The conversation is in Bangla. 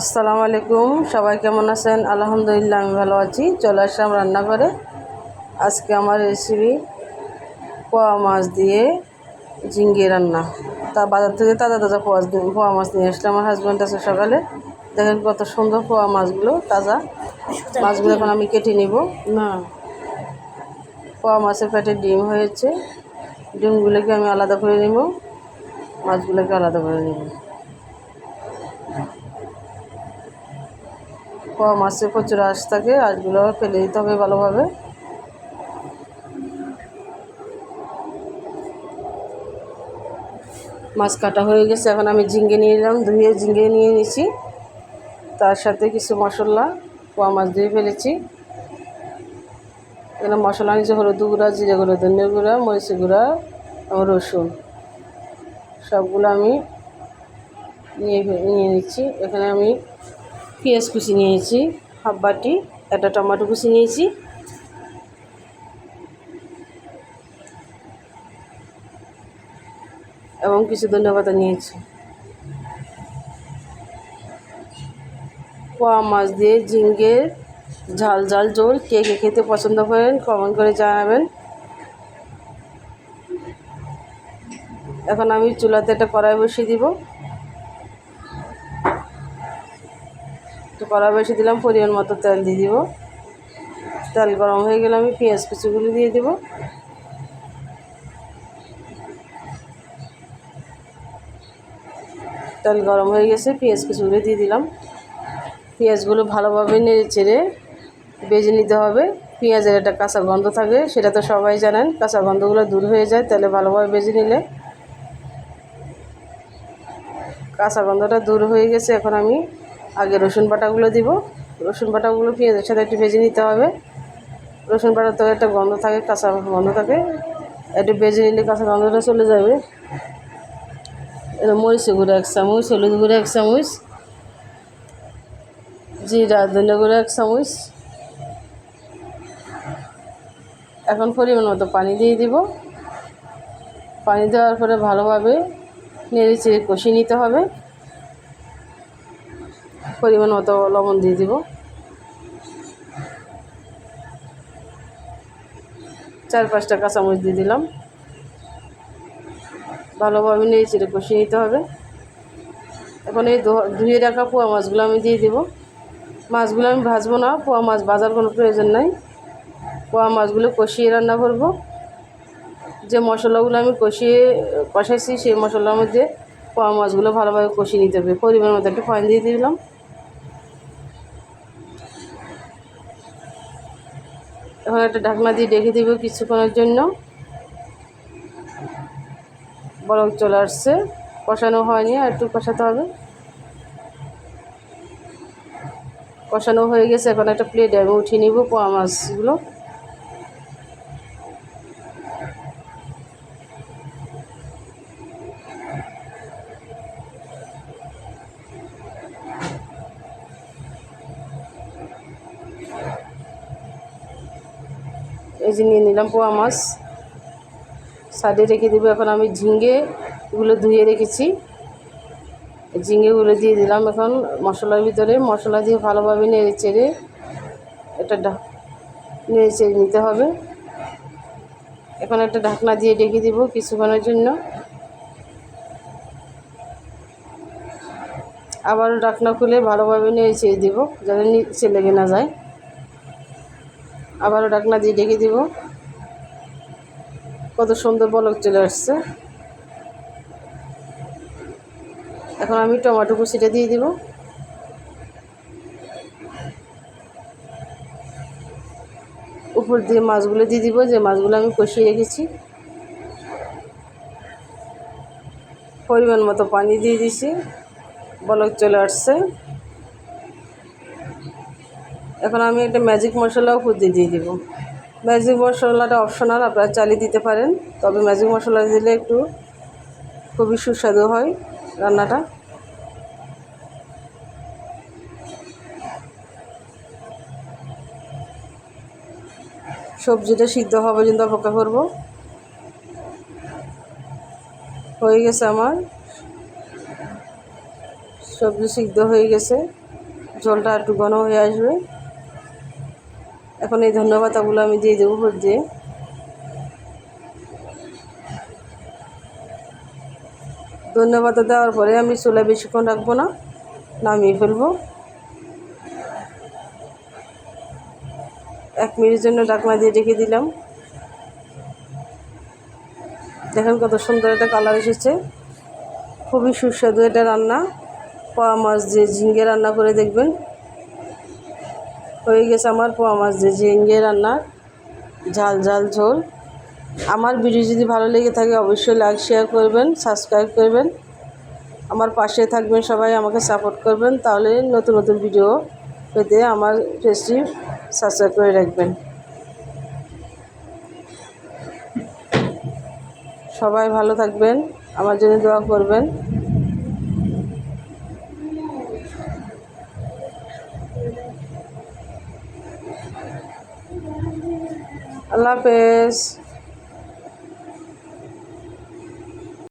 আসসালামু আলাইকুম, সবাই কেমন আছেন? আলহামদুলিল্লাহ, আমি ভালো আছি। চলে আসলাম রান্নাঘরে। আজকে আমার রেসিপি পোয়া মাছ দিয়ে ঝিঙ্গে রান্না। তা বাজার থেকে তাজা তাজা পোয়া পোয়া মাছ নিয়ে আসলে আমার হাজব্যান্ড আছে সকালে। দেখেন কত সুন্দর পোয়া মাছগুলো, তাজা। মাছগুলো এখন আমি কেটে নিব। না। পোয়া মাছের পেটে ডিম হয়েছে। ডিমগুলোকে আমি আলাদা করে নিব। মাছগুলোকে আলাদা করে নিব। পোয়া মাছে প্রচুর আঁশ থাকে, আঁশগুলো ফেলে দিতে হবে ভালোভাবে। মাছ কাটা হয়ে গেছে, এখন আমি ঝিঙ্গে নিয়ে নিলাম, ধুয়ে ঝিঙ্গে নিয়ে নিয়েছি। তার সাথে কিছু মশলা, পোয়া মাছ ধুয়ে ফেলেছি। এখানে মশলা নিচে হলুদ গুঁড়া, জিরে গুঁড়া, ধনিয়া গুঁড়া, মরিচ গুঁড়া, এবং রসুন। সবগুলো আমি নিয়ে নিয়ে নিচ্ছি। এখানে আমি পেঁয়াজ কুচি নিয়েছি, হাফ বাটি, একটা টমেটো কুচি নিয়েছি। এবং কিছু ধনিয়া পাতা নিয়েছি। পোয়া মাছ দিয়ে ঝিঙ্গের ঝাল ঝাল ঝোল। কে কে খেতে পছন্দ করেন কমেন্ট করে জানাবেন। এখন আমি চুলাতে একটা কড়াই বসিয়ে দিব। একটু কড়াই বসিয়ে দিলাম, পরিমাণ মতো তেল দিয়ে দিব। তেল গরম হয়ে গেলে আমি পেঁয়াজ কুচিগুলো দিয়ে দেব। তেল গরম হয়ে গেছে, পেঁয়াজ কুচিগুলো দিয়ে দিলাম। পেঁয়াজগুলো ভালোভাবে নেড়ে চেড়ে বেজে নিতে হবে। পেঁয়াজের একটা কাঁচা গন্ধ থাকে, সেটা তো সবাই জানেন। কাঁচা গন্ধগুলো দূর হয়ে যায় তাহলে ভালোভাবে বেজে নিলে। কাঁচা গন্ধটা দূর হয়ে গেছে, এখন আমি আগে রসুন বাটাগুলো দিব। রসুন বাটাগুলো পেঁয়াজের সাথে একটু ভেজে নিতে হবে। রসুন বাটার তো একটা গন্ধ থাকে, কাঁচা গন্ধ থাকে। একটু ভেজে নিলে কাঁচা গন্ধটা চলে যাবে। মরিচ গুঁড়ো এক চামচ, হলুদ গুঁড়ো এক চামচ, জিরা, ধনিয়া গুঁড়ো এক চামচ। এখন পরিমাণ মতো পানি দিয়ে দিব। পানি দেওয়ার পরে ভালোভাবে নেড়ে চেড়ে কষিয়ে নিতে হবে। পরিমাণ মতো লবণ দিয়ে দিব। চার পাঁচটা কাঁচামরিচ দিয়ে দিলাম। ভালোভাবে নেড়ে চেড়ে কষিয়ে নিতে হবে। এখন এই ধুয়ে রাখা পোয়া মাছগুলো আমি দিয়ে দিব। মাছগুলো আমি ভাজবো না, পোয়া মাছ ভাজার কোনো প্রয়োজন নাই। পোয়া মাছগুলো কষিয়ে রান্না করব। যে মশলাগুলো আমি কষিয়ে, কষাইছি সেই মশলার মধ্যে পোয়া মাছগুলো ভালোভাবে কষিয়ে নিতে হবে। পরিমাণ মতো একটু পানি দিয়ে দিলাম। এখন একটা ঢাকনা দিয়ে ডেকে দিব কিছুক্ষণের জন্য। বরং চলে আসছে। কষানো হয়নি, আর একটু কষাতে হবে। কষানো হয়ে গেছে, এখন একটা প্লেটে আমি উঠিয়ে নিব পোয়া মাছগুলো। এই যে নিয়ে নিলাম পোয়া মাছ। সাইডে রেখে দেবো এখন আমি ঝিঙ্গে এগুলো ধুয়ে রেখেছি। ঝিঙ্গেগুলো দিয়ে দিলাম এখন মশলার ভিতরে। মশলা দিয়ে ভালোভাবে নেড়ে চেড়ে এটা নেড়ে চেড়ে নিতে হবে। এখন একটা ঢাকনা দিয়ে ডেকে দিব কিছুক্ষণের জন্য। আবারও ঢাকনা খুলে ভালোভাবে নেড়ে চেড়ে দিব যাতে নিচে লেগে না যায়। আবারও ডাকনা দিয়ে ডেকে দিব। কত সুন্দর বলক চলে আসছে। এখন আমি টমেটো কুচিটা দিয়ে দিব। উপর দিয়ে মাছগুলো দিয়ে দিব, যে মাছগুলো আমি কষিয়ে রেখেছি। পরিমাণ মতো পানি দিয়ে দিছি। বলক চলে আসছে। এখন আমি একটা ম্যাজিক মশলাও দিয়ে দিয়ে দিব। ম্যাজিক মশলাটা অপশনাল আপনারা চালিয়ে দিতে পারেন। তবে ম্যাজিক মশলা দিলে একটু খুবই সুস্বাদু হয় রান্নাটা। সবজিটা সিদ্ধ হওয়া পর্যন্ত অপেক্ষা করব। হয়ে গেছে আমার। সবজি সিদ্ধ হয়ে গেছে। জলটা একটু ঘন হয়ে আসবে। এখন এই ধন্যবাদগুলো আমি দিয়ে দেবো উপর দিয়ে। ধন্যবাদ দেওয়ার পরে আমি চুলা বেশিক্ষণ রাখব না, নামিয়ে ফেলব। এক মিনিটের জন্য ডাকনা দিয়ে রেখে দিলাম। দেখেন কত সুন্দর একটা কালার এসেছে। খুবই সুস্বাদু এটা রান্না। পোয়া মাছ দিয়ে ঝিঙ্গে রান্না করে দেখবেন। হয়ে গেছে আমার পোয়া মাছ দিয়ে, ঝিঙ্গে রান্না, ঝাল ঝাল ঝোল। আমার ভিডিও যদি ভালো লেগে থাকে অবশ্যই লাইক শেয়ার করবেন সাবস্ক্রাইব করবেন। আমার পাশে থাকবেন সবাই, আমাকে সাপোর্ট করবেন। তাহলে নতুন নতুন ভিডিও পেতে আমার পেজটি সাবস্ক্রাইব করে রাখবেন। সবাই ভালো থাকবেন, আমার জন্য দোয়া করবেন। আল্লাহ হাফেজ